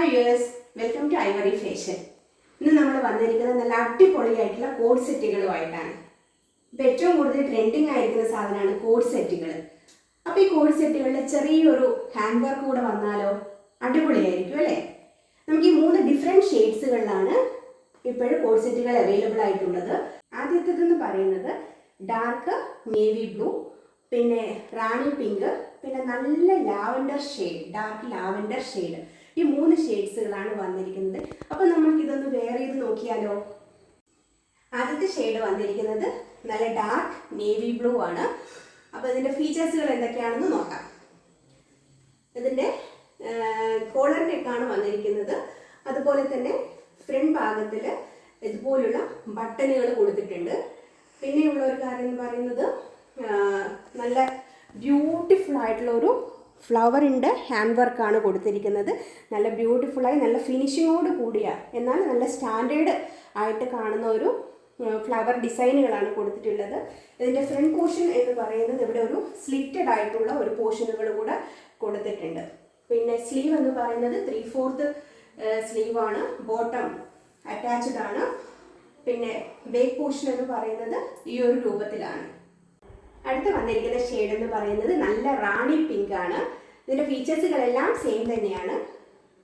Hi viewers welcome to ivory facial ഇന്ന് നമ്മൾ വന്നിരിക്കുന്നത് നല്ല അടിപൊളിയായിട്ടുള്ള കോഡ് സെറ്റുകളുമായിട്ടാണ് ഇപ്പം ഏറ്റവും കൂടുതൽ ട്രെൻഡിങ് ആയിരിക്കുന്ന സാധനമാണ് കോഡ് സെറ്റുകൾ അപ്പോൾ ഈ കോഡ് സെറ്റുകളിൽ ചെറിയൊരു ഹാൻഡ് വർക്ക് കൂടെ വന്നാലോ? അടിപൊളിയായിരിക്കും അല്ലേ? നമുക്ക് ഈ മൂന്ന് ഡിഫറെന്റ് ഷെയ്ഡ്സുകളിലാണ് ഇപ്പോഴും കോഡ് സെറ്റുകൾ അവൈലബിൾ ആയിട്ടുള്ളത്. ആദ്യത്തേതെന്ന് പറയുന്നത് ഡാർക്ക് നേവി ബ്ലൂ പിന്നെ റാണി പിങ്ക് പിന്നെ നല്ല lavender shade dark lavender shade ഈ മൂന്ന് ഷെയ്ഡ്സുകളാണ് വന്നിരിക്കുന്നത്. അപ്പോൾ നമുക്ക് ഇതൊന്ന് വേറെ ചെയ്ത് നോക്കിയാലോ? ആദ്യത്തെ ഷെയ്ഡ് വന്നിരിക്കുന്നത് നല്ല ഡാർക്ക് നേവി ബ്ലൂ ആണ്. അപ്പോൾ ഇതിന്റെ ഫീച്ചേഴ്സുകൾ എന്തൊക്കെയാണെന്ന് നോക്കാം. ഇതിന്റെ കോളർ നെക്കാണ് വന്നിരിക്കുന്നത്. അതുപോലെ തന്നെ ഫ്രണ്ട് ഭാഗത്തിൽ ഇതുപോലുള്ള ബട്ടണുകൾ കൊടുത്തിട്ടുണ്ട്. പിന്നെയുള്ള ഒരു കാര്യം എന്ന് പറയുന്നത് നല്ല ബ്യൂട്ടിഫുൾ ആയിട്ടുള്ള ഒരു ഫ്ലവറിന്റെ ഹാൻഡ് വർക്കാണ് കൊടുത്തിരിക്കുന്നത്. നല്ല ബ്യൂട്ടിഫുള്ളായി നല്ല ഫിനിഷിങ്ങോട് കൂടിയ എന്നാൽ നല്ല സ്റ്റാൻഡേർഡ് ആയിട്ട് കാണുന്ന ഒരു ഫ്ലവർ ഡിസൈനുകളാണ് കൊടുത്തിട്ടുള്ളത്. ഇതിന്റെ ഫ്രണ്ട് പോർഷൻ എന്ന് പറയുന്നത് ഇവിടെ ഒരു സ്ലിറ്റഡ് ആയിട്ടുള്ള ഒരു പോർഷനുകൾ കൂടെ കൊടുത്തിട്ടുണ്ട്. പിന്നെ സ്ലീവ് എന്ന് പറയുന്നത് ത്രീ ഫോർത്ത് സ്ലീവാണ് ബോട്ടം അറ്റാച്ച്ഡ് ആണ്. പിന്നെ ബേക്ക് പോർഷൻ എന്ന് പറയുന്നത് ഈ ഒരു രൂപത്തിലാണ്. അടുത്ത് വന്നിരിക്കുന്ന ഷെയ്ഡ് എന്ന് പറയുന്നത് നല്ല റാണി പിങ്ക് ആണ്. ഇതിന്റെ ഫീച്ചേഴ്സുകളെല്ലാം സെയിം തന്നെയാണ്.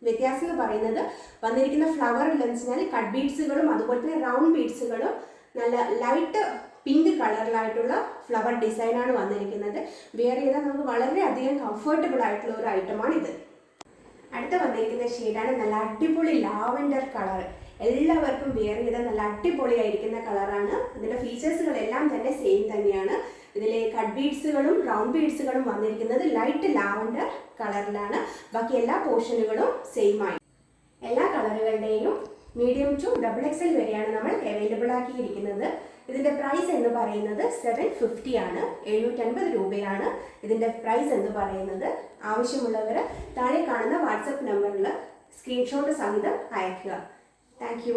വ്യത്യാസം എന്ന് പറയുന്നത് വന്നിരിക്കുന്ന ഫ്ലവർ ലെൻസിനാൽ കട്ട് ബീഡ്സുകളും അതുപോലെ തന്നെ റൗണ്ട് ബീഡ്സുകളും നല്ല ലൈറ്റ് പിങ്ക് കളറിലായിട്ടുള്ള ഫ്ലവർ ഡിസൈനാണ് വന്നിരിക്കുന്നത്. വെയർ ചെയ്താൽ നമുക്ക് വളരെയധികം കംഫർട്ടബിൾ ആയിട്ടുള്ള ഒരു ഐറ്റമാണ് ഇത്. അടുത്ത വന്നിരിക്കുന്ന ഷെയ്ഡാണ് നല്ല അടിപൊളി ലാവൻഡർ കളർ എല്ലാവർക്കും വെയർ ചെയ്ത നല്ല അടിപൊളിയായിരിക്കുന്ന കളറാണ് ഇതിന്റെ ഫീച്ചേഴ്സുകളെല്ലാം തന്നെ സെയിം തന്നെയാണ്. ബീഡ്സുകളും റൗണ്ട് ബീഡ്സുകളും വന്നിരിക്കുന്നത് ലൈറ്റ് ലാവൻഡർ കളറിലാണ് ബാക്കി എല്ലാ പോർഷനുകളും സെയിം ആയി. എല്ലാ കളറുകളുടെയും മീഡിയം ടു ഡബിൾ എക്സൽ വരെയാണ് നമ്മൾ അവൈലബിൾ ആക്കിയിരിക്കുന്നത്. ഇതിന്റെ പ്രൈസ് എന്ന് പറയുന്നത് സെവൻ ഫിഫ്റ്റി ആണ്. എഴുന്നൂറ്റൻപത് രൂപയാണ് ഇതിന്റെ പ്രൈസ് എന്ന് പറയുന്നത്. ആവശ്യമുള്ളവർ താഴെ കാണുന്ന വാട്സപ്പ് നമ്പറിൽ സ്ക്രീൻഷോട്ട് സഹിതം അയക്കുക താങ്ക്